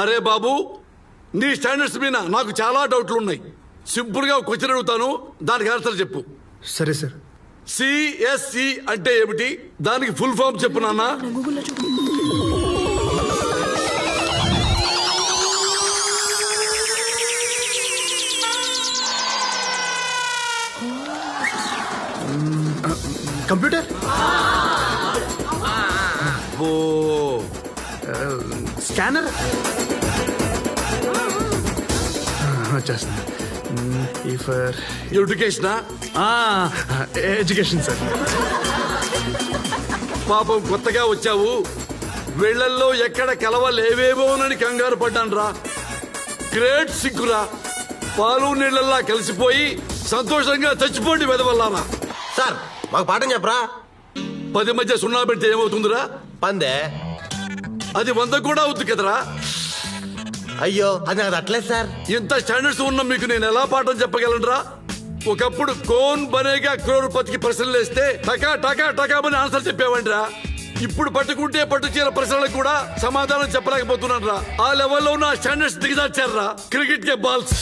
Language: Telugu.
అరే బాబు నీ స్టాండర్డ్స్ మీద నాకు చాలా డౌట్లు ఉన్నాయి సింపుల్గా క్వశ్చన్ అడుగుతాను దానికి ఆన్సర్ చెప్పు. సరే సార్. సిఎస్సి అంటే ఏమిటి? దానికి ఫుల్ ఫామ్ చెప్పు నాన్న. కంప్యూటర్? ఓ. స్కానర్? వచ్చేస్తుంది ఈ ఫర్ ఎడ్యుకేషనా ఎడ్యుకేషన్ సార్. పాపం కొత్తగా వచ్చావు. వీళ్ళల్లో ఎక్కడ కలవలేవేమోనని కంగారు పడ్డాను రా. గ్రేట్ సిగ్గురా. పాలు నీళ్ళల్లా కలిసిపోయి సంతోషంగా చచ్చిపోండి వెదవల్లారా సార్ మాకు పాఠం చెప్పరా? పది మధ్య సున్నా పెడితే ఏమవుతుందిరా? పందే. అది వంద కూడా అవుతుంది కదరా. అయ్యో అది నాకు అట్లేదు సార్. ఇంత స్టాండర్డ్స్ ఉన్న మీకు నేను ఎలా పాఠం చెప్పగలనరా? ఒకప్పుడు కోన్ బనేగా క్రోర్పతికి ప్రశ్నలు వేస్తే టకా టకా టకామని ఆన్సర్ చెప్పేవంట్రా ఇప్పుడు పట్టుకుంటే పట్టు చీర ప్రశ్నలకు కూడా సమాధానం చెప్పలేకపోతున్నాను రా ఆ లెవెల్లో నా స్టాండర్డ్స్ దిగజార్చారా క్రికెట్ కే బాల్స్.